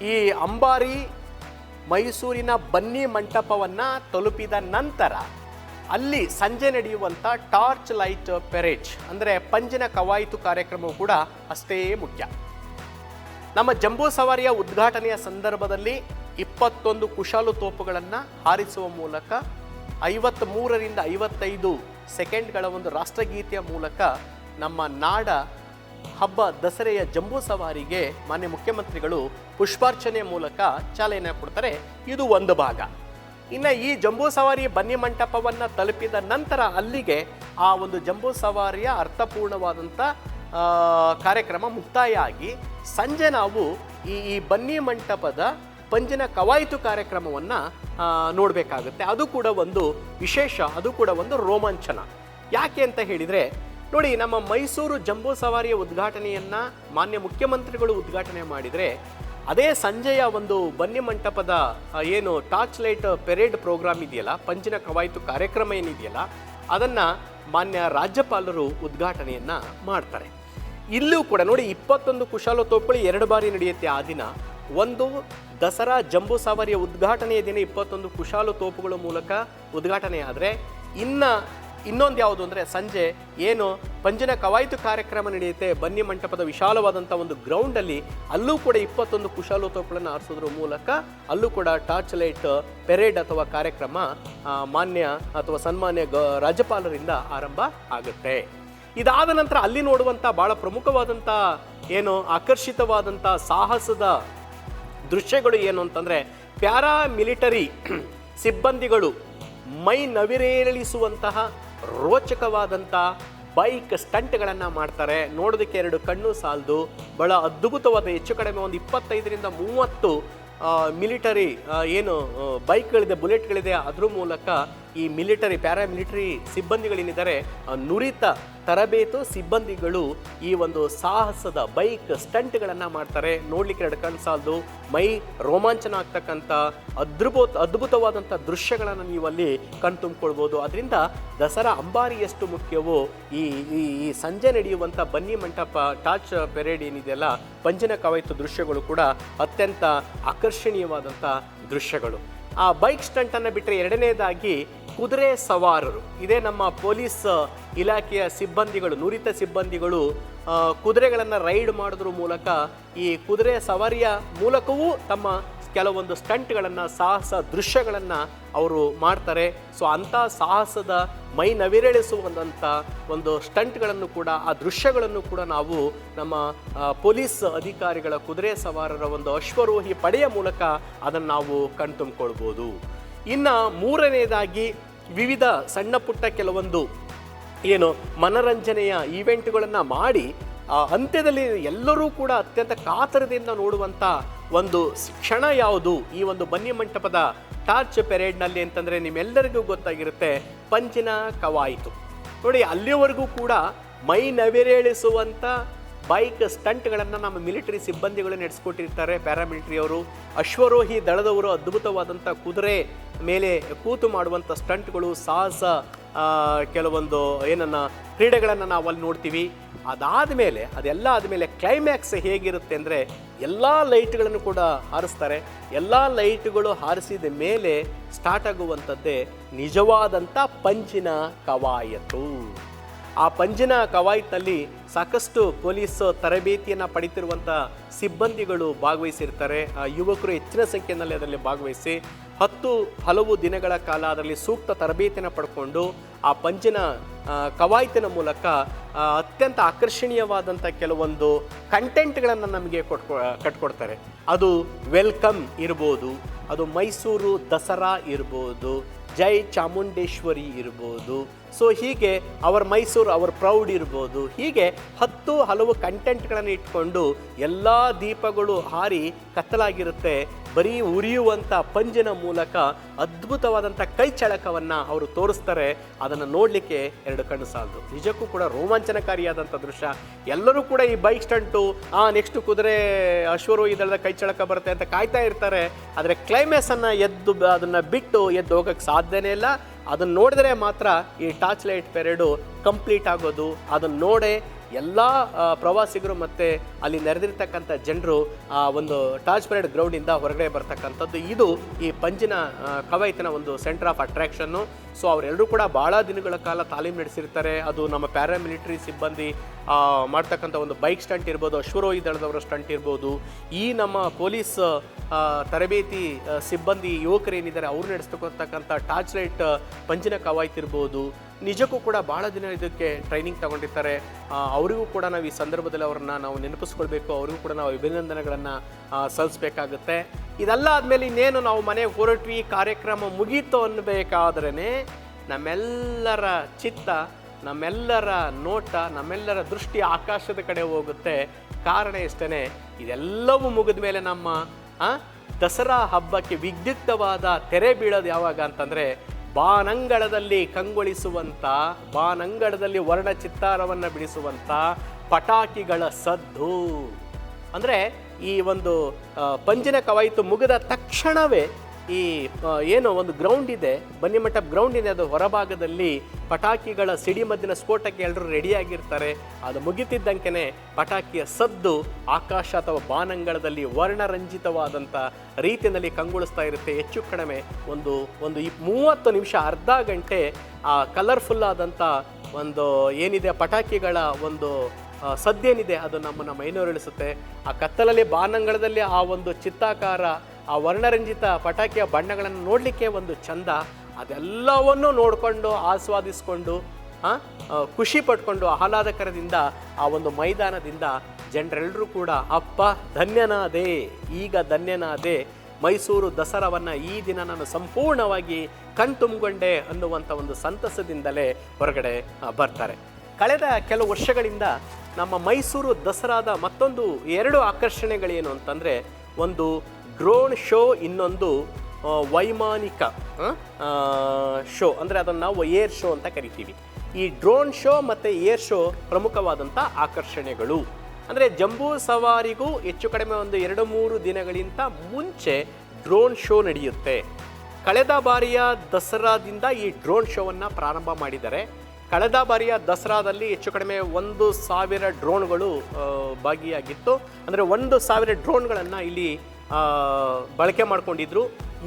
ಈ ಅಂಬಾರಿ ಮೈಸೂರಿನ ಬನ್ನಿ ಮಂಟಪವನ್ನು ತಲುಪಿದ ನಂತರ ಅಲ್ಲಿ ಸಂಜೆ ನಡೆಯುವಂಥ ಟಾರ್ಚ್ ಲೈಟ್ ಪೆರೇಜ್ ಅಂದರೆ ಪಂಜಿನ ಕವಾಯಿತು ಕಾರ್ಯಕ್ರಮವು ಕೂಡ ಅಷ್ಟೇ ಮುಖ್ಯ. ನಮ್ಮ ಜಂಬೂ ಸವಾರಿಯ ಉದ್ಘಾಟನೆಯ ಸಂದರ್ಭದಲ್ಲಿ ಇಪ್ಪತ್ತೊಂದು ಕುಶಾಲು ತೋಪುಗಳನ್ನು ಹಾರಿಸುವ ಮೂಲಕ ಐವತ್ತ್ಮೂರರಿಂದ ಐವತ್ತೈದು ಸೆಕೆಂಡ್ಗಳ ಒಂದು ರಾಷ್ಟ್ರಗೀತೆಯ ಮೂಲಕ ನಮ್ಮ ನಾಡ ಹಬ್ಬ ದಸರೆಯ ಜಂಬೂ ಸವಾರಿಗೆ ಮಾನ್ಯ ಮುಖ್ಯಮಂತ್ರಿಗಳು ಪುಷ್ಪಾರ್ಚನೆ ಮೂಲಕ ಚಾಲನೆ ಕೊಡ್ತಾರೆ. ಇದು ಒಂದು ಭಾಗ. ಇನ್ನು ಈ ಜಂಬೂ ಸವಾರಿ ಬನ್ನಿ ಮಂಟಪವನ್ನು ತಲುಪಿದ ನಂತರ ಅಲ್ಲಿಗೆ ಆ ಒಂದು ಜಂಬೂ ಸವಾರಿಯ ಅರ್ಥಪೂರ್ಣವಾದಂಥ ಕಾರ್ಯಕ್ರಮ ಮುಕ್ತಾಯ ಆಗಿ ಸಂಜೆ ನಾವು ಈ ಈ ಬನ್ನಿ ಮಂಟಪದ ಪಂಜಿನ ಕವಾಯಿತು ಕಾರ್ಯಕ್ರಮವನ್ನು ನೋಡಬೇಕಾಗುತ್ತೆ. ಅದು ಕೂಡ ಒಂದು ವಿಶೇಷ, ಅದು ಕೂಡ ಒಂದು ರೋಮಾಂಚನ. ಯಾಕೆ ಅಂತ ಹೇಳಿದರೆ ನೋಡಿ, ನಮ್ಮ ಮೈಸೂರು ಜಂಬೂ ಸವಾರಿಯ ಉದ್ಘಾಟನೆಯನ್ನು ಮಾನ್ಯ ಮುಖ್ಯಮಂತ್ರಿಗಳು ಉದ್ಘಾಟನೆ ಮಾಡಿದರೆ, ಅದೇ ಸಂಜೆಯ ಒಂದು ಬನ್ನಿ ಮಂಟಪದ ಏನು ಟಾರ್ಚ್ ಲೈಟ್ ಪೆರೇಡ್ ಪ್ರೋಗ್ರಾಮ್ ಇದೆಯಲ್ಲ, ಪಂಚಿನ ಕವಾಯಿತು ಕಾರ್ಯಕ್ರಮ ಏನಿದೆಯಲ್ಲ, ಅದನ್ನು ಮಾನ್ಯ ರಾಜ್ಯಪಾಲರು ಉದ್ಘಾಟನೆಯನ್ನು ಮಾಡ್ತಾರೆ. ಇಲ್ಲೂ ಕೂಡ ನೋಡಿ, ಇಪ್ಪತ್ತೊಂದು ಕುಶಾಲತೋಪುಗಳು ಎರಡು ಬಾರಿ ನಡೆಯುತ್ತೆ ಆ ದಿನ. ಒಂದು ದಸರಾ ಜಂಬೂ ಸವಾರಿಯ ಉದ್ಘಾಟನೆಯ ದಿನ ಇಪ್ಪತ್ತೊಂದು ಕುಶಾಲು ತೋಪುಗಳ ಮೂಲಕ ಉದ್ಘಾಟನೆ ಆದರೆ, ಇನ್ನ ಇನ್ನೊಂದು ಯಾವುದು ಅಂದರೆ ಸಂಜೆ ಏನು ಪಂಜಿನ ಕವಾಯಿತು ಕಾರ್ಯಕ್ರಮ ನಡೆಯುತ್ತೆ. ಬನ್ನಿ ಮಂಟಪದ ವಿಶಾಲವಾದಂಥ ಒಂದು ಗ್ರೌಂಡಲ್ಲಿ ಅಲ್ಲೂ ಕೂಡ ಇಪ್ಪತ್ತೊಂದು ಕುಶಾಲು ತೋಪುಗಳನ್ನು ಆರಿಸೋದ್ರ ಮೂಲಕ ಅಲ್ಲೂ ಕೂಡ ಟಾರ್ಚ್ ಲೈಟ್ ಪೆರೇಡ್ ಅಥವಾ ಕಾರ್ಯಕ್ರಮ ಮಾನ್ಯ ಅಥವಾ ಸನ್ಮಾನ್ಯ ಗ, ರಾಜ್ಯಪಾಲರಿಂದ ಆರಂಭ ಆಗುತ್ತೆ. ಇದಾದ ನಂತರ ಅಲ್ಲಿ ನೋಡುವಂಥ ಭಾಳ ಪ್ರಮುಖವಾದಂಥ ಏನು ಆಕರ್ಷಿತವಾದಂಥ ಸಾಹಸದ ದೃಶ್ಯಗಳು ಏನು ಅಂತಂದರೆ ಪ್ಯಾರಾ ಮಿಲಿಟರಿ ಸಿಬ್ಬಂದಿಗಳು ಮೈ ನವಿರೇಳಿಸುವಂತಹ ರೋಚಕವಾದಂಥ ಬೈಕ್ ಸ್ಟಂಟ್ಗಳನ್ನು ಮಾಡ್ತಾರೆ. ನೋಡೋದಕ್ಕೆ ಎರಡು ಕಣ್ಣು ಸಾಲದು. ಬಹಳ ಅದ್ಭುತವಾದ, ಹೆಚ್ಚು ಕಡಿಮೆ ಒಂದು ಇಪ್ಪತ್ತೈದರಿಂದ ಮೂವತ್ತು ಮಿಲಿಟರಿ ಏನು ಬೈಕ್ಗಳಿದೆ, ಬುಲೆಟ್ಗಳಿದೆ, ಅದ್ರ ಮೂಲಕ ಈ ಮಿಲಿಟರಿ, ಪ್ಯಾರಾಮಿಲಿಟರಿ ಸಿಬ್ಬಂದಿಗಳೇನಿದ್ದಾರೆ. ನುರಿತ ತರಬೇತು ಸಿಬ್ಬಂದಿಗಳು ಈ ಒಂದು ಸಾಹಸದ ಬೈಕ್ ಸ್ಟಂಟ್ಗಳನ್ನು ಮಾಡ್ತಾರೆ. ನೋಡಲಿಕ್ಕೆ ಎರಡು ಕಣ್ಣು ಸಾಲದು. ಮೈ ರೋಮಾಂಚನ ಆಗ್ತಕ್ಕಂಥ ಅದ್ಭುತ, ಅದ್ಭುತವಾದಂಥ ದೃಶ್ಯಗಳನ್ನು ನೀವು ಅಲ್ಲಿ ಕಣ್ತುಂಬಿಕೊಳ್ಬೋದು. ಅದರಿಂದ ದಸರಾ ಅಂಬಾರಿ ಎಷ್ಟು ಮುಖ್ಯವೋ, ಈ ಈ ಈ ಸಂಜೆ ನಡೆಯುವಂಥ ಬನ್ನಿ ಮಂಟಪ ಟಾರ್ಚ್ ಪೆರೇಡ್ ಏನಿದೆಯಲ್ಲ, ಪಂಜಿನ ಕವಾಯಿತು ದೃಶ್ಯಗಳು ಕೂಡ ಅತ್ಯಂತ ಆಕರ್ಷಣೀಯವಾದಂಥ ದೃಶ್ಯಗಳು. ಆ ಬೈಕ್ ಸ್ಟಂಟನ್ನು ಬಿಟ್ಟರೆ ಎರಡನೇದಾಗಿ ಕುದುರೆ ಸವಾರರು. ಇದೇ ನಮ್ಮ ಪೊಲೀಸ್ ಇಲಾಖೆಯ ಸಿಬ್ಬಂದಿಗಳು, ನುರಿತ ಸಿಬ್ಬಂದಿಗಳು ಕುದುರೆಗಳನ್ನು ರೈಡ್ ಮಾಡೋದ್ರ ಮೂಲಕ ಈ ಕುದುರೆ ಸವಾರಿಯ ಮೂಲಕವೂ ತಮ್ಮ ಕೆಲವೊಂದು ಸ್ಟಂಟ್ಗಳನ್ನು, ಸಾಹಸ ದೃಶ್ಯಗಳನ್ನು ಅವರು ಮಾಡ್ತಾರೆ. ಸೊ, ಅಂಥ ಸಾಹಸದ ಮೈ ನವಿರೇಳಿಸುವಂಥ ಒಂದು ಸ್ಟಂಟ್ಗಳನ್ನು ಕೂಡ, ಆ ದೃಶ್ಯಗಳನ್ನು ಕೂಡ ನಾವು ನಮ್ಮ ಪೊಲೀಸ್ ಅಧಿಕಾರಿಗಳ ಕುದುರೆ ಸವಾರರ ಒಂದು ಅಶ್ವರೋಹಿ ಪಡೆಯ ಮೂಲಕ ಅದನ್ನು ನಾವು ಕಣ್ತುಂಬಿಕೊಳ್ಬೋದು. ಇನ್ನು ಮೂರನೇದಾಗಿ ವಿವಿಧ ಸಣ್ಣ ಪುಟ್ಟ ಕೆಲವೊಂದು ಏನು ಮನರಂಜನೆಯ ಈವೆಂಟ್ಗಳನ್ನು ಮಾಡಿ, ಆ ಅಂತ್ಯದಲ್ಲಿ ಎಲ್ಲರೂ ಕೂಡ ಅತ್ಯಂತ ಕಾತರದಿಂದ ನೋಡುವಂಥ ಒಂದು ಕ್ಷಣ ಯಾವುದು ಈ ಒಂದು ಬನ್ನಿ ಮಂಟಪದ ಟಾರ್ಚ್ ಪೆರೇಡ್ನಲ್ಲಿ ಅಂತಂದರೆ ನಿಮ್ಮೆಲ್ಲರಿಗೂ ಗೊತ್ತಾಗಿರುತ್ತೆ, ಪಂಚಿನ ಕವಾಯಿತು. ನೋಡಿ, ಅಲ್ಲಿವರೆಗೂ ಕೂಡ ಮೈ ನವಿರೇಳಿಸುವಂಥ ಬೈಕ್ ಸ್ಟಂಟ್ಗಳನ್ನು ನಮ್ಮ ಮಿಲಿಟರಿ ಸಿಬ್ಬಂದಿಗಳು ನಡೆಸ್ಕೊಟ್ಟಿರ್ತಾರೆ. ಪ್ಯಾರಾಮಿಲಿಟರಿಯವರು, ಅಶ್ವರೋಹಿ ದಳದವರು ಅದ್ಭುತವಾದಂಥ ಕುದುರೆ ಮೇಲೆ ಕೂತು ಮಾಡುವಂಥ ಸ್ಟಂಟ್ಗಳು ಸಾಹಸ ಕೆಲವೊಂದು ಏನನ್ನ ಕ್ರೀಡೆಗಳನ್ನು ನಾವು ಅಲ್ಲಿ ನೋಡ್ತೀವಿ. ಅದಾದ ಮೇಲೆ, ಅದೆಲ್ಲ ಆದಮೇಲೆ ಕ್ಲೈಮ್ಯಾಕ್ಸ್ ಹೇಗಿರುತ್ತೆ ಅಂದರೆ ಎಲ್ಲ ಲೈಟ್ಗಳನ್ನು ಕೂಡ ಹಾರಿಸ್ತಾರೆ. ಎಲ್ಲ ಲೈಟ್ಗಳು ಹಾರಿಸಿದ ಮೇಲೆ ಸ್ಟಾರ್ಟ್ ಆಗುವಂಥದ್ದೇ ನಿಜವಾದಂಥ ಪಂಚಿನ ಕವಾಯತು. ಆ ಪಂಜಿನ ಕವಾಯತ್ನಲ್ಲಿ ಸಾಕಷ್ಟು ಪೊಲೀಸ್ ತರಬೇತಿಯನ್ನು ಪಡಿತಿರುವಂಥ ಸಿಬ್ಬಂದಿಗಳು ಭಾಗವಹಿಸಿರ್ತಾರೆ. ಆ, ಯುವಕರು ಹೆಚ್ಚಿನ ಸಂಖ್ಯೆಯಲ್ಲಿ ಅದರಲ್ಲಿ ಭಾಗವಹಿಸಿ ಹತ್ತು ಹಲವು ದಿನಗಳ ಕಾಲ ಅದರಲ್ಲಿ ಸೂಕ್ತ ತರಬೇತಿಯನ್ನು ಪಡ್ಕೊಂಡು ಆ ಪಂಜಿನ ಕವಾಯತಿನ ಮೂಲಕ ಅತ್ಯಂತ ಆಕರ್ಷಣೀಯವಾದಂಥ ಕೆಲವೊಂದು ಕಂಟೆಂಟ್ಗಳನ್ನು ನಮಗೆ ಕೊಟ್ಕೊ, ಕಟ್ಕೊಡ್ತಾರೆ. ಅದು ವೆಲ್ಕಮ್ ಇರ್ಬೋದು, ಅದು ಮೈಸೂರು ದಸರಾ ಇರ್ಬೋದು, ಜೈ ಚಾಮುಂಡೇಶ್ವರಿ ಇರ್ಬೋದು ಸೊ ಹೀಗೆ ಅವರ್ ಮೈಸೂರು ಅವರ್ ಪ್ರೌಡ್ ಇರ್ಬೋದು. ಹೀಗೆ ಹತ್ತು ಹಲವು ಕಂಟೆಂಟ್ಗಳನ್ನು ಇಟ್ಕೊಂಡು ಎಲ್ಲ ದೀಪಗಳು ಹಾರಿ ಕತ್ತಲಾಗಿರುತ್ತೆ. ಬರೀ ಉರಿಯುವಂಥ ಪಂಜಿನ ಮೂಲಕ ಅದ್ಭುತವಾದಂಥ ಕೈ ಚಳಕವನ್ನು ಅವರು ತೋರಿಸ್ತಾರೆ. ಅದನ್ನು ನೋಡಲಿಕ್ಕೆ ಎರಡು ಕಣ್ಣು ಸಾಲದು. ನಿಜಕ್ಕೂ ಕೂಡ ರೋಮಾಂಚನಕಾರಿಯಾದಂಥ ದೃಶ್ಯ. ಎಲ್ಲರೂ ಕೂಡ ಈ ಬೈಕ್ ಸ್ಟಂಟು ಆ ನೆಕ್ಸ್ಟ್ ಕುದುರೆ ಅಶ್ವರು ಇದರದ ಕೈ ಚಳಕ ಬರುತ್ತೆ ಅಂತ ಕಾಯ್ತಾ ಇರ್ತಾರೆ. ಆದರೆ ಕ್ಲೈಮ್ಯಾಕ್ಸನ್ನು ಎದ್ದು ಅದನ್ನು ಬಿಟ್ಟು ಎದ್ದು ಹೋಗೋಕ್ಕೆ ಸಾಧ್ಯನೇ ಇಲ್ಲ. ಅದನ್ನು ನೋಡಿದ್ರೆ ಮಾತ್ರ ಈ ಟಾರ್ಚ್ ಲೈಟ್ ಪೆರೇಡು ಕಂಪ್ಲೀಟ್ ಆಗೋದು. ಅದನ್ನು ನೋಡೇ ಎಲ್ಲ ಪ್ರವಾಸಿಗರು ಮತ್ತು ಅಲ್ಲಿ ನೆರೆದಿರ್ತಕ್ಕಂಥ ಜನರು, ಆ, ಒಂದು ಟಾಜ್ ಪರೇಡ್ ಗ್ರೌಂಡಿಂದ ಹೊರಗಡೆ ಬರ್ತಕ್ಕಂಥದ್ದು. ಇದು ಈ ಪಂಜಿನ ಕವಾಯತಿನ ಒಂದು ಸೆಂಟರ್ ಆಫ್ ಅಟ್ರಾಕ್ಷನ್ನು ಸೊ ಅವರೆಲ್ಲರೂ ಕೂಡ ಭಾಳ ದಿನಗಳ ಕಾಲ ತಾಲೀಮು ನಡೆಸಿರ್ತಾರೆ. ಅದು ನಮ್ಮ ಪ್ಯಾರಾಮಿಲಿಟರಿ ಸಿಬ್ಬಂದಿ ಮಾಡ್ತಕ್ಕಂಥ ಒಂದು ಬೈಕ್ ಸ್ಟಂಟ್ ಇರ್ಬೋದು, ಅಶ್ವರೋಹಿ ದಳದವರ ಸ್ಟಂಟ್ ಇರ್ಬೋದು. ಈ ನಮ್ಮ ಪೊಲೀಸ್ ತರಬೇತಿ ಸಿಬ್ಬಂದಿ ಯುವಕರೇನಿದ್ದಾರೆ ಅವರು ನಡೆಸ್ತಕ್ಕಂಥ ಟಾರ್ಚ್ ಲೈಟ್ ಪಂಜಿನ ಕವಾಯತ್ ಇರ್ಬೋದು. ನಿಜಕ್ಕೂ ಕೂಡ ಭಾಳ ದಿನ ಇದಕ್ಕೆ ಟ್ರೈನಿಂಗ್ ತಗೊಂಡಿರ್ತಾರೆ. ಅವರಿಗೂ ಕೂಡ ನಾವು ಈ ಸಂದರ್ಭದಲ್ಲಿ ಅವ್ರನ್ನ ನಾವು ನೆನಪಿಸ್ಕೊಳ್ಬೇಕು. ಅವರಿಗೂ ಕೂಡ ನಾವು ಅಭಿನಂದನೆಗಳನ್ನು ಸಲ್ಲಿಸ್ಬೇಕಾಗುತ್ತೆ. ಇದೆಲ್ಲ ಆದಮೇಲೆ ಇನ್ನೇನು ನಾವು ಮನೆಗೆ ಹೊರಟ್ವಿ, ಕಾರ್ಯಕ್ರಮ ಮುಗೀತು ಅನ್ನಬೇಕಾದ್ರೇ ನಮ್ಮೆಲ್ಲರ ಚಿತ್ತ, ನಮ್ಮೆಲ್ಲರ ನೋಟ, ನಮ್ಮೆಲ್ಲರ ದೃಷ್ಟಿ ಆಕಾಶದ ಕಡೆ ಹೋಗುತ್ತೆ. ಕಾರಣ ಇಷ್ಟೇ ಇದೆಲ್ಲವೂ ಮುಗಿದ ಮೇಲೆ ನಮ್ಮ ದಸರಾ ಹಬ್ಬಕ್ಕೆ ವಿದ್ಯುಕ್ತವಾದ ತೆರೆ ಬೀಳೋದು ಯಾವಾಗ ಅಂತಂದರೆ ಬಾನಂಗಳದಲ್ಲಿ ಕಂಗೊಳಿಸುವಂಥ ಬಾನಂಗಳದಲ್ಲಿ ವರ್ಣ ಚಿತ್ತಾರವನ್ನು ಬಿಡಿಸುವಂಥ ಪಟಾಕಿಗಳ ಸದ್ದು. ಅಂದರೆ ಈ ಒಂದು ಪಂಜಿನ ಕವಾಯಿತು ಮುಗಿದ ತಕ್ಷಣವೇ ಈ ಏನು ಒಂದು ಗ್ರೌಂಡ್ ಇದೆ. ಬನ್ನಿಮಠ ಗ್ರೌಂಡ್ ಇದೆ, ಅದು ಹೊರಭಾಗದಲ್ಲಿ ಪಟಾಕಿಗಳ ಸಿಡಿಮದ್ದಿನ ಸ್ಫೋಟಕ್ಕೆ ಎಲ್ಲರೂ ರೆಡಿಯಾಗಿರ್ತಾರೆ. ಅದು ಮುಗಿತಿದ್ದಂಕೆನೆ ಪಟಾಕಿಯ ಸದ್ದು ಆಕಾಶ ಅಥವಾ ಬಾನಂಗಳದಲ್ಲಿ ವರ್ಣರಂಜಿತವಾದಂಥ ರೀತಿಯಲ್ಲಿ ಕಂಗೊಳಿಸ್ತಾ ಇರುತ್ತೆ. ಹೆಚ್ಚು ಕಡಿಮೆ ಒಂದು ಒಂದು ಈ ಮೂವತ್ತು ನಿಮಿಷ, ಅರ್ಧ ಗಂಟೆ ಆ ಕಲರ್ಫುಲ್ ಆದಂಥ ಒಂದು ಏನಿದೆ, ಪಟಾಕಿಗಳ ಒಂದು ಸದ್ದೇನಿದೆ ಅದು ನಮ್ಮನ್ನು ಮೈನೂರಿಳಿಸುತ್ತೆ. ಆ ಕತ್ತಲಲ್ಲಿ, ಬಾನಂಗಳದಲ್ಲಿ ಆ ಒಂದು ಚಿತ್ತಾಕಾರ, ಆ ವರ್ಣರಂಜಿತ ಪಟಾಕಿಯ ಬಣ್ಣಗಳನ್ನು ನೋಡಲಿಕ್ಕೆ ಒಂದು ಚಂದ. ಅದೆಲ್ಲವನ್ನೂ ನೋಡಿಕೊಂಡು, ಆಸ್ವಾದಿಸ್ಕೊಂಡು ಖುಷಿ ಪಟ್ಕೊಂಡು, ಆಹ್ಲಾದಕರದಿಂದ ಆ ಒಂದು ಮೈದಾನದಿಂದ ಜನರೆಲ್ಲರೂ ಕೂಡ, ಅಪ್ಪ ಧನ್ಯನಾದೆ, ಈಗ ಧನ್ಯನಾದೆ, ಮೈಸೂರು ದಸರಾವನ್ನು ಈ ದಿನ ನಾನು ಸಂಪೂರ್ಣವಾಗಿ ಕಣ್ತುಂಬಿಕೊಂಡೆ ಅನ್ನುವಂಥ ಒಂದು ಸಂತಸದಿಂದಲೇ ಹೊರಗಡೆ ಬರ್ತಾರೆ. ಕಳೆದ ಕೆಲವು ವರ್ಷಗಳಿಂದ ನಮ್ಮ ಮೈಸೂರು ದಸರಾದ ಮತ್ತೊಂದು ಎರಡು ಆಕರ್ಷಣೆಗಳೇನು ಅಂತಂದರೆ, ಒಂದು ಡ್ರೋನ್ ಶೋ ಇನ್ನೊಂದು ವೈಮಾನಿಕ ಶೋ, ಅಂದರೆ ಅದನ್ನು ನಾವು ಏರ್ ಶೋ ಅಂತ ಕರಿತೀವಿ. ಈ ಡ್ರೋನ್ ಶೋ ಮತ್ತು ಏರ್ ಶೋ ಪ್ರಮುಖವಾದಂಥ ಆಕರ್ಷಣೆಗಳು. ಅಂದರೆ ಜಂಬೂ ಸವಾರಿಗೂ ಹೆಚ್ಚು ಕಡಿಮೆ ಒಂದು ಎರಡು ಮೂರು ದಿನಗಳಿಂದ ಮುಂಚೆ ಡ್ರೋನ್ ಶೋ ನಡೆಯುತ್ತೆ. ಕಳೆದ ಬಾರಿಯ ದಸರಾದಿಂದ ಈ ಡ್ರೋನ್ ಶೋವನ್ನು ಪ್ರಾರಂಭ ಮಾಡಿದ್ದಾರೆ. ಕಳೆದ ಬಾರಿಯ ದಸರಾದಲ್ಲಿ ಹೆಚ್ಚು ಕಡಿಮೆ ಒಂದು ಸಾವಿರ ಡ್ರೋನ್ಗಳು ಭಾಗಿಯಾಗಿತ್ತು. ಅಂದರೆ ಒಂದು ಸಾವಿರ ಡ್ರೋನ್ಗಳನ್ನು ಇಲ್ಲಿ ಬಳಕೆ ಮಾಡಿಕೊಂಡಿದ್ರು.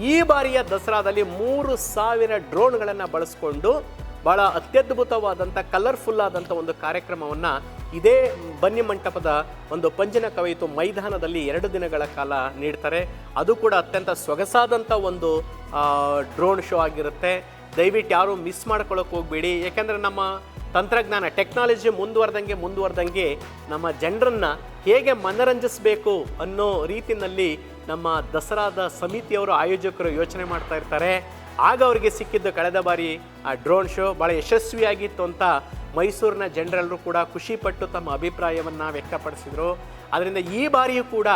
ಈ ಬಾರಿಯ ದಸರಾದಲ್ಲಿ ಮೂರು ಸಾವಿರ ಡ್ರೋನ್ಗಳನ್ನು ಬಳಸ್ಕೊಂಡು ಬಹಳ ಅತ್ಯದ್ಭುತವಾದಂಥ ಕಲರ್ಫುಲ್ ಆದಂಥ ಒಂದು ಕಾರ್ಯಕ್ರಮವನ್ನು ಇದೇ ಬನ್ನಿ ಮಂಟಪದ ಒಂದು ಪಂಜಿನ ಕವಿತು ಮೈದಾನದಲ್ಲಿ ಎರಡು ದಿನಗಳ ಕಾಲ ನೀಡ್ತಾರೆ. ಅದು ಕೂಡ ಅತ್ಯಂತ ಸೊಗಸಾದಂಥ ಒಂದು ಡ್ರೋನ್ ಶೋ ಆಗಿರುತ್ತೆ. ದಯವಿಟ್ಟು ಯಾರೂ ಮಿಸ್ ಮಾಡ್ಕೊಳ್ಳೋಕೆ ಹೋಗಬೇಡಿ. ಯಾಕೆಂದರೆ ನಮ್ಮ ತಂತ್ರಜ್ಞಾನ ಟೆಕ್ನಾಲಜಿ ಮುಂದುವರೆದಂಗೆ ಮುಂದುವರೆದಂಗೆ ನಮ್ಮ ಜನರನ್ನು ಹೇಗೆ ಮನರಂಜಿಸಬೇಕು ಅನ್ನೋ ರೀತಿಯಲ್ಲಿ ನಮ್ಮ ದಸರಾದ ಸಮಿತಿಯವರು, ಆಯೋಜಕರು ಯೋಚನೆ ಮಾಡ್ತಾ ಇರ್ತಾರೆ. ಆಗ ಅವರಿಗೆ ಸಿಕ್ಕಿದ್ದು ಕಳೆದ ಬಾರಿ ಆ ಡ್ರೋನ್ ಶೋ ಭಾಳ ಯಶಸ್ವಿಯಾಗಿತ್ತು ಅಂತ ಮೈಸೂರಿನ ಜನರೆಲ್ಲರೂ ಕೂಡ ಖುಷಿಪಟ್ಟು ತಮ್ಮ ಅಭಿಪ್ರಾಯವನ್ನು ವ್ಯಕ್ತಪಡಿಸಿದರು. ಅದರಿಂದ ಈ ಬಾರಿಯೂ ಕೂಡ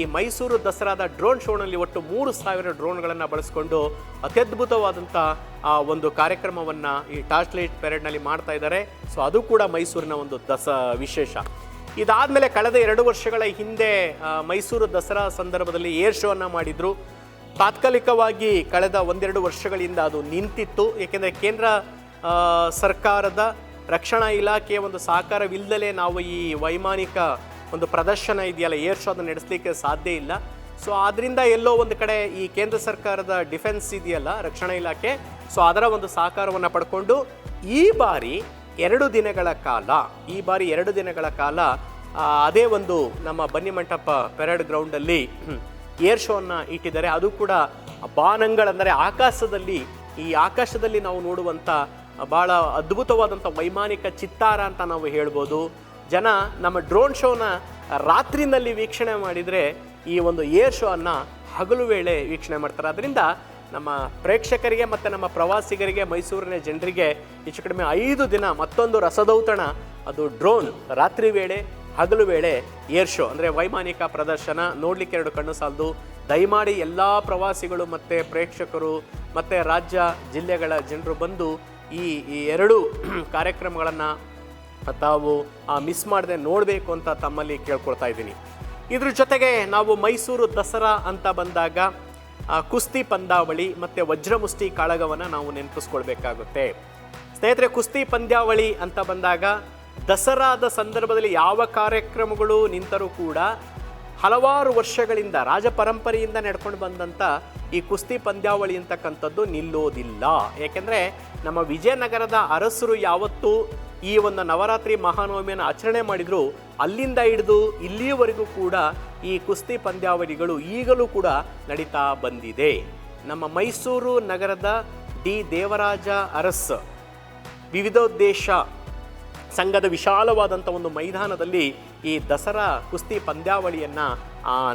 ಈ ಮೈಸೂರು ದಸರಾದ ಡ್ರೋನ್ ಶೋನಲ್ಲಿ ಒಟ್ಟು ಮೂರು ಸಾವಿರ ಡ್ರೋನ್ಗಳನ್ನು ಬಳಸಿಕೊಂಡು ಅತ್ಯದ್ಭುತವಾದಂಥ ಆ ಒಂದು ಕಾರ್ಯಕ್ರಮವನ್ನು ಈ ಟಾರ್ಚ್ ಲೈಟ್ ಪೆರೇಡ್ನಲ್ಲಿ ಮಾಡ್ತಾ ಇದ್ದಾರೆ. ಸೊ ಅದು ಕೂಡ ಮೈಸೂರಿನ ಒಂದು ದಸ ವಿಶೇಷ. ಇದಾದಮೇಲೆ ಕಳೆದ ಎರಡು ವರ್ಷಗಳ ಹಿಂದೆ ಮೈಸೂರು ದಸರಾ ಸಂದರ್ಭದಲ್ಲಿ ಏರ್ ಶೋವನ್ನು ಮಾಡಿದರು. ತಾತ್ಕಾಲಿಕವಾಗಿ ಕಳೆದ ಒಂದೆರಡು ವರ್ಷಗಳಿಂದ ಅದು ನಿಂತಿತ್ತು. ಏಕೆಂದರೆ ಕೇಂದ್ರ ಸರ್ಕಾರದ ರಕ್ಷಣಾ ಇಲಾಖೆಯ ಒಂದು ಸಹಕಾರವಿಲ್ಲದಲೇ ನಾವು ಈ ವೈಮಾನಿಕ ಒಂದು ಪ್ರದರ್ಶನ ಇದೆಯಲ್ಲ, ಏರ್ ಶೋ ಅದನ್ನು ನಡೆಸಲಿಕ್ಕೆ ಸಾಧ್ಯ ಇಲ್ಲ. ಸೊ ಆದ್ದರಿಂದ ಎಲ್ಲೋ ಒಂದು ಕಡೆ ಈ ಕೇಂದ್ರ ಸರ್ಕಾರದ ಡಿಫೆನ್ಸ್ ಇದೆಯಲ್ಲ, ರಕ್ಷಣಾ ಇಲಾಖೆ ಸೊ ಅದರ ಒಂದು ಸಹಕಾರವನ್ನು ಪಡ್ಕೊಂಡು ಈ ಬಾರಿ ಎರಡು ದಿನಗಳ ಕಾಲ, ಈ ಬಾರಿ ಎರಡು ದಿನಗಳ ಕಾಲ ಅದೇ ಒಂದು ನಮ್ಮ ಬನ್ನಿಮಂಟಪ ಪೆರೇಡ್ ಗ್ರೌಂಡಲ್ಲಿ ಏರ್ ಶೋವನ್ನು ಇಟ್ಟಿದ್ದಾರೆ. ಅದು ಕೂಡ ಬಾನಂಗಳಂದರೆ ಆಕಾಶದಲ್ಲಿ, ಈ ಆಕಾಶದಲ್ಲಿ ನಾವು ನೋಡುವಂಥ ಭಾಳ ಅದ್ಭುತವಾದಂಥ ವೈಮಾನಿಕ ಚಿತ್ತಾರ ಅಂತ ನಾವು ಹೇಳ್ಬೋದು. ಜನ ನಮ್ಮ ಡ್ರೋನ್ ಶೋನ ರಾತ್ರಿನಲ್ಲಿ ವೀಕ್ಷಣೆ ಮಾಡಿದರೆ ಈ ಒಂದು ಏರ್ ಶೋವನ್ನು ಹಗಲು ವೇಳೆ ವೀಕ್ಷಣೆ ಮಾಡ್ತಾರೆ. ಅದರಿಂದ ನಮ್ಮ ಪ್ರೇಕ್ಷಕರಿಗೆ ಮತ್ತು ನಮ್ಮ ಪ್ರವಾಸಿಗರಿಗೆ, ಮೈಸೂರಿನ ಜನರಿಗೆ ಹೆಚ್ಚು ಕಡಿಮೆ ಐದು ದಿನ ಮತ್ತೊಂದು ರಸದೌತಣ, ಅದು ಡ್ರೋನ್ ರಾತ್ರಿ ವೇಳೆ, ಹಗಲು ವೇಳೆ ಏರ್ ಶೋ. ಅಂದರೆ ವೈಮಾನಿಕ ಪ್ರದರ್ಶನ, ನೋಡಲಿಕ್ಕೆ ಎರಡು ಕಣ್ಣು ಸಾಲದು. ದಯಮಾಡಿ ಎಲ್ಲ ಪ್ರವಾಸಿಗಳು ಮತ್ತು ಪ್ರೇಕ್ಷಕರು ಮತ್ತು ರಾಜ್ಯ, ಜಿಲ್ಲೆಗಳ ಜನರು ಬಂದು ಈ ಈ ಎರಡು ಕಾರ್ಯಕ್ರಮಗಳನ್ನು ತಾವು ಮಿಸ್ ಮಾಡದೆ ನೋಡಬೇಕು ಅಂತ ತಮ್ಮಲ್ಲಿ ಕೇಳ್ಕೊಳ್ತಾ ಇದ್ದೀನಿ. ಇದ್ರ ಜೊತೆಗೆ ನಾವು ಮೈಸೂರು ದಸರಾ ಅಂತ ಬಂದಾಗ ಆ, ಕುಸ್ತಿ ಪಂದ್ಯಾವಳಿ ಮತ್ತು ವಜ್ರಮುಷ್ಟಿ ಕಾಳಗವನ್ನು ನಾವು ನೆನಪಿಸ್ಕೊಳ್ಬೇಕಾಗುತ್ತೆ. ಸ್ನೇಹಿತರೆ ಕುಸ್ತಿ ಪಂದ್ಯಾವಳಿ ಅಂತ ಬಂದಾಗ ದಸರಾದ ಸಂದರ್ಭದಲ್ಲಿ ಯಾವ ಕಾರ್ಯಕ್ರಮಗಳು ನಿಂತರೂ ಕೂಡ ಹಲವಾರು ವರ್ಷಗಳಿಂದ ರಾಜ ಪರಂಪರೆಯಿಂದ ನಡ್ಕೊಂಡು ಬಂದಂಥ ಈ ಕುಸ್ತಿ ಪಂದ್ಯಾವಳಿ ಅಂತಕ್ಕಂಥದ್ದು ನಿಲ್ಲೋದಿಲ್ಲ. ಏಕೆಂದರೆ ನಮ್ಮ ವಿಜಯನಗರದ ಅರಸರು ಯಾವತ್ತೂ ಈ ಒಂದು ನವರಾತ್ರಿ ಮಹಾನವಮಿಯನ್ನು ಆಚರಣೆ ಮಾಡಿದ್ರು. ಅಲ್ಲಿಂದ ಹಿಡಿದು ಇಲ್ಲಿಯವರೆಗೂ ಕೂಡ ಈ ಕುಸ್ತಿ ಪಂದ್ಯಾವಳಿಗಳು ಈಗಲೂ ಕೂಡ ನಡೀತಾ ಬಂದಿದೆ. ನಮ್ಮ ಮೈಸೂರು ನಗರದ ಡಿ ದೇವರಾಜ ಅರಸ್ ವಿವಿಧೋದ್ದೇಶ ಸಂಘದ ವಿಶಾಲವಾದಂಥ ಒಂದು ಮೈದಾನದಲ್ಲಿ ಈ ದಸರಾ ಕುಸ್ತಿ ಪಂದ್ಯಾವಳಿಯನ್ನು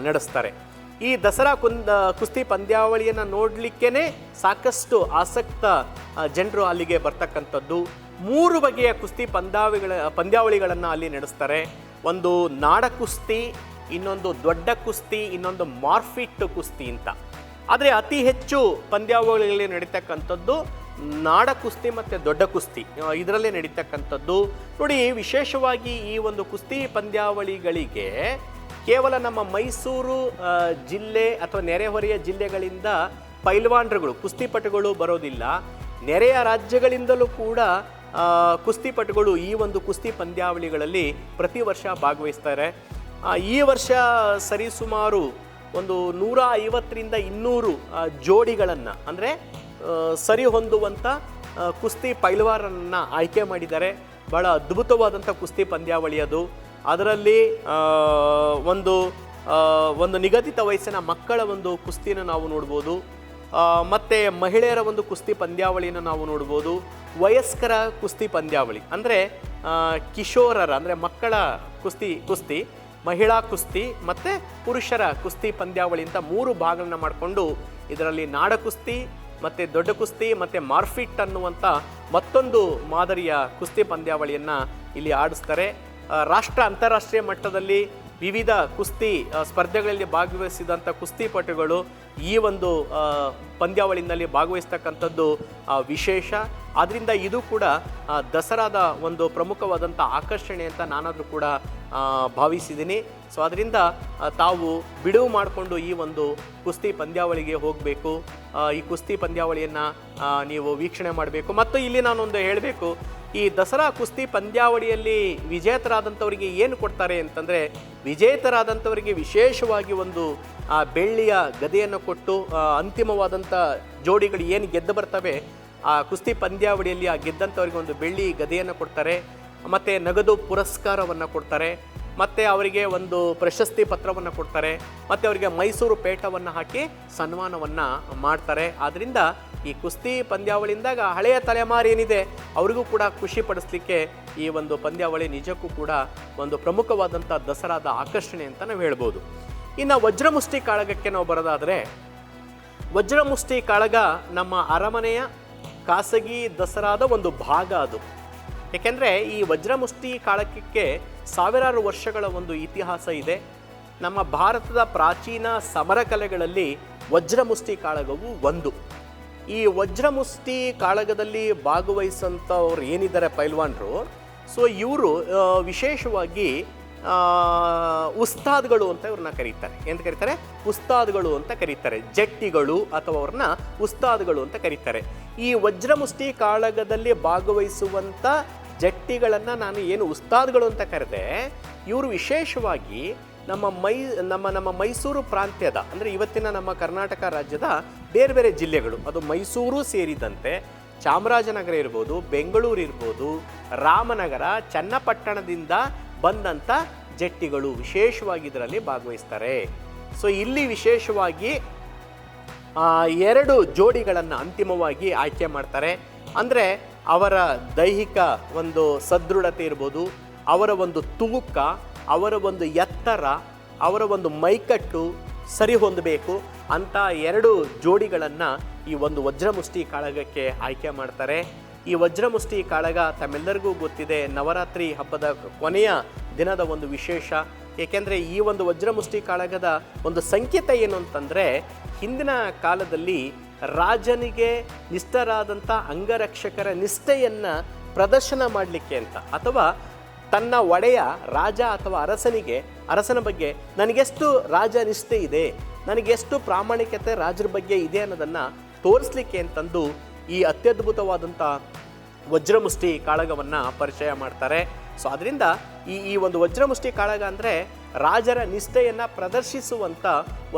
ನಡೆಸ್ತಾರೆ. ಈ ದಸರಾ ಕುಂದ ಕುಸ್ತಿ ಪಂದ್ಯಾವಳಿಯನ್ನು ನೋಡಲಿಕ್ಕೇ ಸಾಕಷ್ಟು ಆಸಕ್ತ ಜನರು ಅಲ್ಲಿಗೆ ಬರ್ತಕ್ಕಂಥದ್ದು. ಮೂರು ಬಗೆಯ ಕುಸ್ತಿ ಪಂದ್ಯಾವಳಿಗಳ ಪಂದ್ಯಾವಳಿಗಳನ್ನು ಅಲ್ಲಿ ನಡೆಸ್ತಾರೆ. ಒಂದು ನಾಡ ಕುಸ್ತಿ, ಇನ್ನೊಂದು ದೊಡ್ಡ ಕುಸ್ತಿ, ಇನ್ನೊಂದು ಮಾರ್ಫಿಟ್ ಕುಸ್ತಿ ಅಂತ. ಆದರೆ ಅತಿ ಹೆಚ್ಚು ಪಂದ್ಯಾವಳಿಗಳಲ್ಲಿ ನಡೀತಕ್ಕಂಥದ್ದು ನಾಡ ಕುಸ್ತಿ ಮತ್ತು ದೊಡ್ಡ ಕುಸ್ತಿ, ಇದರಲ್ಲೇ ನಡೀತಕ್ಕಂಥದ್ದು. ನೋಡಿ, ವಿಶೇಷವಾಗಿ ಈ ಒಂದು ಕುಸ್ತಿ ಪಂದ್ಯಾವಳಿಗಳಿಗೆ ಕೇವಲ ನಮ್ಮ ಮೈಸೂರು ಜಿಲ್ಲೆ ಅಥವಾ ನೆರೆಹೊರೆಯ ಜಿಲ್ಲೆಗಳಿಂದ ಪೈಲ್ವಾನ್ರುಗಳು, ಕುಸ್ತಿಪಟುಗಳು ಬರೋದಿಲ್ಲ. ನೆರೆಯ ರಾಜ್ಯಗಳಿಂದಲೂ ಕೂಡ ಕುಸ್ತಿಪಟುಗಳು ಈ ಒಂದು ಕುಸ್ತಿ ಪಂದ್ಯಾವಳಿಗಳಲ್ಲಿ ಪ್ರತಿ ವರ್ಷ ಭಾಗವಹಿಸ್ತಾರೆ. ಈ ವರ್ಷ ಸರಿಸುಮಾರು ಒಂದು ನೂರ ಐವತ್ತರಿಂದ ಇನ್ನೂರು ಜೋಡಿಗಳನ್ನು, ಅಂದರೆ ಸರಿ ಹೊಂದುವಂಥ ಕುಸ್ತಿ ಪೈಲ್ವಾರನ್ನು ಆಯ್ಕೆ ಮಾಡಿದ್ದಾರೆ. ಭಾಳ ಅದ್ಭುತವಾದಂಥ ಕುಸ್ತಿ ಪಂದ್ಯಾವಳಿ ಅದು. ಅದರಲ್ಲಿ ಒಂದು ಒಂದು ನಿಗದಿತ ವಯಸ್ಸಿನ ಮಕ್ಕಳ ಒಂದು ಕುಸ್ತಿನ ನಾವು ನೋಡ್ಬೋದು. ಮತ್ತೆ ಮಹಿಳೆಯರ ಒಂದು ಕುಸ್ತಿ ಪಂದ್ಯಾವಳಿಯನ್ನು ನಾವು ನೋಡ್ಬೋದು. ವಯಸ್ಕರ ಕುಸ್ತಿ ಪಂದ್ಯಾವಳಿ. ಅಂದರೆ ಕಿಶೋರರ, ಅಂದರೆ ಮಕ್ಕಳ ಕುಸ್ತಿ ಕುಸ್ತಿ, ಮಹಿಳಾ ಕುಸ್ತಿ ಮತ್ತು ಪುರುಷರ ಕುಸ್ತಿ ಪಂದ್ಯಾವಳಿ ಅಂತ ಮೂರು ಭಾಗಗಳನ್ನ ಮಾಡಿಕೊಂಡು ಇದರಲ್ಲಿ ನಾಡ ಕುಸ್ತಿ, ಮತ್ತು ದೊಡ್ಡ ಕುಸ್ತಿ, ಮತ್ತು ಮಾರ್ಫಿಟ್ ಅನ್ನುವಂಥ ಮತ್ತೊಂದು ಮಾದರಿಯ ಕುಸ್ತಿ ಪಂದ್ಯಾವಳಿಯನ್ನು ಇಲ್ಲಿ ಆಡಿಸ್ತಾರೆ. ರಾಷ್ಟ್ರ ಅಂತಾರಾಷ್ಟ್ರೀಯ ಮಟ್ಟದಲ್ಲಿ ವಿವಿಧ ಕುಸ್ತಿ ಸ್ಪರ್ಧೆಗಳಲ್ಲಿ ಭಾಗವಹಿಸಿದಂಥ ಕುಸ್ತಿಪಟುಗಳು ಈ ಒಂದು ಪಂದ್ಯಾವಳಿನಲ್ಲಿ ಭಾಗವಹಿಸ್ತಕ್ಕಂಥದ್ದು ವಿಶೇಷ. ಆದ್ದರಿಂದ ಇದು ಕೂಡ ದಸರಾದ ಒಂದು ಪ್ರಮುಖವಾದಂಥ ಆಕರ್ಷಣೆ ಅಂತ ನಾನಾದರೂ ಕೂಡ ಭಾವಿಸಿದ್ದೀನಿ ಸೊ ಅದರಿಂದ ತಾವು ಬಿಡುವು ಮಾಡಿಕೊಂಡು ಈ ಒಂದು ಕುಸ್ತಿ ಪಂದ್ಯಾವಳಿಗೆ ಹೋಗಬೇಕು. ಈ ಕುಸ್ತಿ ಪಂದ್ಯಾವಳಿಯನ್ನು ನೀವು ವೀಕ್ಷಣೆ ಮಾಡಬೇಕು. ಮತ್ತು ಇಲ್ಲಿ ನಾನೊಂದು ಹೇಳಬೇಕು. ಈ ದಸರಾ ಕುಸ್ತಿ ಪಂದ್ಯಾವಳಿಯಲ್ಲಿ ವಿಜೇತರಾದಂಥವರಿಗೆ ಏನು ಕೊಡ್ತಾರೆ ಅಂತಂದರೆ ವಿಜೇತರಾದಂಥವರಿಗೆ ವಿಶೇಷವಾಗಿ ಒಂದು ಆ, ಬೆಳ್ಳಿಯ ಗದೆಯನ್ನು ಕೊಟ್ಟು ಅಂತಿಮವಾದಂಥ ಜೋಡಿಗಳು ಏನು ಗೆದ್ದು ಬರ್ತವೆ ಆ ಕುಸ್ತಿ ಪಂದ್ಯಾವಳಿಯಲ್ಲಿ ಆ ಗೆದ್ದಂಥವರಿಗೆ ಒಂದು ಬೆಳ್ಳಿ ಗದೆಯನ್ನು ಕೊಡ್ತಾರೆ ಮತ್ತು ನಗದು ಪುರಸ್ಕಾರವನ್ನು ಕೊಡ್ತಾರೆ ಮತ್ತು ಅವರಿಗೆ ಒಂದು ಪ್ರಶಸ್ತಿ ಪತ್ರವನ್ನು ಕೊಡ್ತಾರೆ ಮತ್ತು ಅವರಿಗೆ ಮೈಸೂರು ಪೇಟವನ್ನು ಹಾಕಿ ಸನ್ಮಾನವನ್ನು ಮಾಡ್ತಾರೆ. ಆದ್ದರಿಂದ ಈ ಕುಸ್ತಿ ಪಂದ್ಯಾವಳಿಯಿಂದಾಗ ಹಳೆಯ ತಲೆಮಾರು ಏನಿದೆ, ಅವರಿಗೂ ಕೂಡ ಖುಷಿ ಪಡಿಸ್ಲಿಕ್ಕೆ ಈ ಒಂದು ಪಂದ್ಯಾವಳಿ ನಿಜಕ್ಕೂ ಕೂಡ ಒಂದು ಪ್ರಮುಖವಾದಂಥ ದಸರಾದ ಆಕರ್ಷಣೆ ಅಂತ ನಾವು ಹೇಳ್ಬೋದು. ಇನ್ನು ವಜ್ರಮುಷ್ಟಿ ಕಾಳಗಕ್ಕೆ ನಾವು ಬರೋದಾದರೆ, ವಜ್ರಮುಷ್ಟಿ ಕಾಳಗ ನಮ್ಮ ಅರಮನೆಯ ಖಾಸಗಿ ದಸರಾದ ಒಂದು ಭಾಗ ಅದು. ಏಕೆಂದರೆ ಈ ವಜ್ರಮುಷ್ಟಿ ಕಾಳಗಕ್ಕೆ ಸಾವಿರಾರು ವರ್ಷಗಳ ಒಂದು ಇತಿಹಾಸ ಇದೆ. ನಮ್ಮ ಭಾರತದ ಪ್ರಾಚೀನ ಸಮರ ಕಲೆಗಳಲ್ಲಿ ವಜ್ರಮುಷ್ಟಿ ಕಾಳಗವು ಒಂದು. ಈ ವಜ್ರಮುಷ್ಟಿ ಕಾಳಗದಲ್ಲಿ ಭಾಗವಹಿಸಂಥವ್ರು ಏನಿದ್ದಾರೆ ಪೈಲ್ವಾನ್ರು? ಸೊ ಇವರು ವಿಶೇಷವಾಗಿ ಉಸ್ತಾದ್ಗಳು ಅಂತ ಇವ್ರನ್ನ ಕರೀತಾರೆ. ಎಂತ ಕರೀತಾರೆ? ಉಸ್ತಾದ್ಗಳು ಅಂತ ಕರೀತಾರೆ. ಜಟ್ಟಿಗಳು ಅಥವಾ ಅವ್ರನ್ನ ಉಸ್ತಾದ್ಗಳು ಅಂತ ಕರೀತಾರೆ. ಈ ವಜ್ರಮುಷ್ಟಿ ಕಾಳಗದಲ್ಲಿ ಭಾಗವಹಿಸುವಂಥ ಜಟ್ಟಿಗಳನ್ನು ನಾನು ಏನು ಉಸ್ತಾದ್ಗಳು ಅಂತ ಕರೆದೆ, ಇವರು ವಿಶೇಷವಾಗಿ ನಮ್ಮ ಮೈ, ನಮ್ಮ ನಮ್ಮ ಮೈಸೂರು ಪ್ರಾಂತ್ಯದ, ಅಂದರೆ ಇವತ್ತಿನ ನಮ್ಮ ಕರ್ನಾಟಕ ರಾಜ್ಯದ ಬೇರೆ ಬೇರೆ ಜಿಲ್ಲೆಗಳು, ಅದು ಮೈಸೂರು ಸೇರಿದಂತೆ ಚಾಮರಾಜನಗರ ಇರ್ಬೋದು, ಬೆಂಗಳೂರು ಇರ್ಬೋದು, ರಾಮನಗರ, ಚನ್ನಪಟ್ಟಣದಿಂದ ಬಂದಂಥ ಜಟ್ಟಿಗಳು ವಿಶೇಷವಾಗಿ ಇದರಲ್ಲಿ ಭಾಗವಹಿಸ್ತಾರೆ. ಸೊ ಇಲ್ಲಿ ವಿಶೇಷವಾಗಿ ಎರಡು ಜೋಡಿಗಳನ್ನು ಅಂತಿಮವಾಗಿ ಆಯ್ಕೆ ಮಾಡ್ತಾರೆ. ಅಂದರೆ, ಅವರ ದೈಹಿಕ ಒಂದು ಸದೃಢತೆ ಇರ್ಬೋದು, ಅವರ ಒಂದು ತೂಕ, ಅವರ ಒಂದು ಎತ್ತರ, ಅವರ ಒಂದು ಮೈಕಟ್ಟು ಸರಿ ಹೊಂದಬೇಕು ಅಂತ ಎರಡು ಜೋಡಿಗಳನ್ನು ಈ ಒಂದು ವಜ್ರಮುಷ್ಟಿ ಕಾಳಗಕ್ಕೆ ಆಯ್ಕೆ ಮಾಡ್ತಾರೆ. ಈ ವಜ್ರಮುಷ್ಟಿ ಕಾಳಗ ತಮ್ಮೆಲ್ಲರಿಗೂ ಗೊತ್ತಿದೆ, ನವರಾತ್ರಿ ಹಬ್ಬದ ಕೊನೆಯ ದಿನದ ಒಂದು ವಿಶೇಷ. ಏಕೆಂದರೆ ಈ ಒಂದು ವಜ್ರಮುಷ್ಟಿ ಕಾಳಗದ ಒಂದು ಸಂಕೇತ ಏನು ಅಂತಂದರೆ, ಹಿಂದಿನ ಕಾಲದಲ್ಲಿ ರಾಜನಿಗೆ ನಿಷ್ಠರಾದಂಥ ಅಂಗರಕ್ಷಕರ ನಿಷ್ಠೆಯನ್ನು ಪ್ರದರ್ಶನ ಮಾಡಲಿಕ್ಕೆ ಅಂತ. ಅಥವಾ ತನ್ನ ಒಡೆಯ ರಾಜ ಅಥವಾ ಅರಸನಿಗೆ ಅರಸನ ಬಗ್ಗೆ ನನಗೆಷ್ಟು ರಾಜ ನಿಷ್ಠೆ ಇದೆ, ನನಗೆಷ್ಟು ಪ್ರಾಮಾಣಿಕತೆ ರಾಜರ ಬಗ್ಗೆ ಇದೆ ಅನ್ನೋದನ್ನು ತೋರಿಸ್ಲಿಕ್ಕೆ ಅಂತಂದು ಈ ಅತ್ಯದ್ಭುತವಾದಂಥ ವಜ್ರಮುಷ್ಟಿ ಕಾಳಗವನ್ನು ಪರಿಚಯ ಮಾಡ್ತಾರೆ. ಸೊ ಅದರಿಂದ ಈ ಈ ಒಂದು ವಜ್ರಮುಷ್ಟಿ ಕಾಳಗ ಅಂದರೆ ರಾಜರ ನಿಷ್ಠೆಯನ್ನು ಪ್ರದರ್ಶಿಸುವಂಥ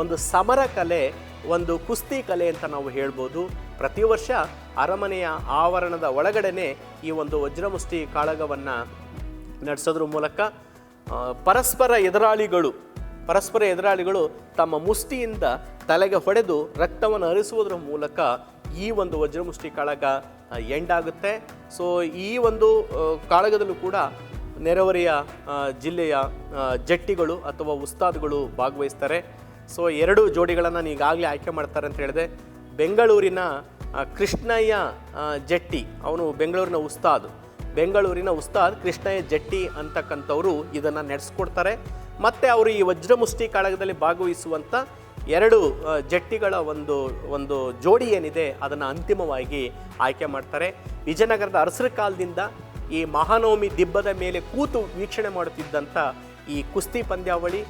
ಒಂದು ಸಮರ ಕಲೆ, ಒಂದು ಕುಸ್ತಿ ಕಲೆ ಅಂತ ನಾವು ಹೇಳ್ಬೋದು. ಪ್ರತಿ ವರ್ಷ ಅರಮನೆಯ ಆವರಣದ ಒಳಗಡೆನೆ ಈ ಒಂದು ವಜ್ರಮುಷ್ಟಿ ಕಾಳಗವನ್ನು ನಡೆಸೋದ್ರ ಮೂಲಕ ಪರಸ್ಪರ ಎದುರಾಳಿಗಳು ಪರಸ್ಪರ ಎದುರಾಳಿಗಳು ತಮ್ಮ ಮುಷ್ಟಿಯಿಂದ ತಲೆಗೆ ಹೊಡೆದು ರಕ್ತವನ್ನು ಹರಿಸುವುದರ ಮೂಲಕ ಈ ಒಂದು ವಜ್ರಮುಷ್ಟಿ ಕಾಳಗ ಎಂಡ್ ಆಗುತ್ತೆ ಸೊ ಈ ಒಂದು ಕಾಳಗದಲ್ಲೂ ಕೂಡ ನೆರೆಹೊರೆಯ ಜಿಲ್ಲೆಯ ಜಟ್ಟಿಗಳು ಅಥವಾ ಉಸ್ತಾದ್ಗಳು ಭಾಗವಹಿಸ್ತಾರೆ. ಸೊ ಎರಡು ಜೋಡಿಗಳನ್ನು ಈಗಾಗಲೇ ಆಯ್ಕೆ ಮಾಡ್ತಾರೆ ಅಂತ ಹೇಳಿದೆ. ಬೆಂಗಳೂರಿನ ಕೃಷ್ಣಯ್ಯ ಜಟ್ಟಿ, ಅವನು ಬೆಂಗಳೂರಿನ ಉಸ್ತಾದ್. ಬೆಂಗಳೂರಿನ ಉಸ್ತಾದ್ ಕೃಷ್ಣಯ್ಯ ಜಟ್ಟಿ ಅಂತಕ್ಕಂಥವ್ರು ಇದನ್ನು ನಡೆಸ್ಕೊಡ್ತಾರೆ. ಮತ್ತು ಅವರು ಈ ವಜ್ರಮುಷ್ಟಿ ಕಾಳಗದಲ್ಲಿ ಭಾಗವಹಿಸುವಂಥ ಎರಡು ಜಟ್ಟಿಗಳ ಒಂದು ಒಂದು ಜೋಡಿ ಏನಿದೆ ಅದನ್ನು ಅಂತಿಮವಾಗಿ ಆಯ್ಕೆ ಮಾಡ್ತಾರೆ. ವಿಜಯನಗರದ ಅರಸರ ಕಾಲದಿಂದ ಈ ಮಹಾನವಮಿ ದಿಬ್ಬದ ಮೇಲೆ ಕೂತು ವೀಕ್ಷಣೆ ಮಾಡುತ್ತಿದ್ದಂಥ ಈ ಕುಸ್ತಿ ಪಂದ್ಯಾವಳಿ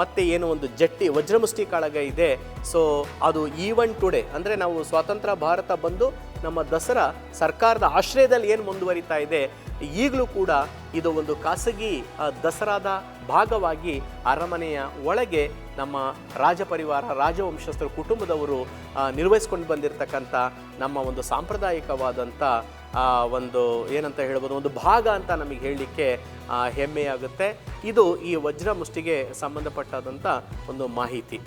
ಮತ್ತು ಏನು ಒಂದು ಜಟ್ಟಿ ವಜ್ರಮುಷ್ಟಿ ಕಾಳಗ ಇದೆ. ಸೊ ಅದು ಈವನ್ ಟುಡೇ, ಅಂದರೆ ನಾವು ಸ್ವಾತಂತ್ರ್ಯ ಭಾರತ ಬಂದು ನಮ್ಮ ದಸರಾ ಸರ್ಕಾರದ ಆಶ್ರಯದಲ್ಲಿ ಏನು ಮುಂದುವರಿತಾ ಇದೆ, ಈಗಲೂ ಕೂಡ ಇದು ಒಂದು ಖಾಸಗಿ ದಸರಾದ ಭಾಗವಾಗಿ ಅರಮನೆಯ ಒಳಗೆ ನಮ್ಮ ರಾಜಪರಿವಾರ, ರಾಜವಂಶಸ್ಥರ, ಕುಟುಂಬದವರು ನಿರ್ವಹಿಸ್ಕೊಂಡು ಬಂದಿರತಕ್ಕಂಥ ನಮ್ಮ ಒಂದು ಸಾಂಪ್ರದಾಯಿಕವಾದಂಥ ಒಂದು ಏನಂತ ಹೇಳ್ಬೋದು, ಒಂದು ಭಾಗ ಅಂತ ನಮಗೆ ಹೇಳಲಿಕ್ಕೆ ಹೆಮ್ಮೆಯಾಗುತ್ತೆ. ಇದು ಈ ವಜ್ರ ಮುಷ್ಟಿಗೆ ಸಂಬಂಧಪಟ್ಟಾದಂಥ ಒಂದು ಮಾಹಿತಿ.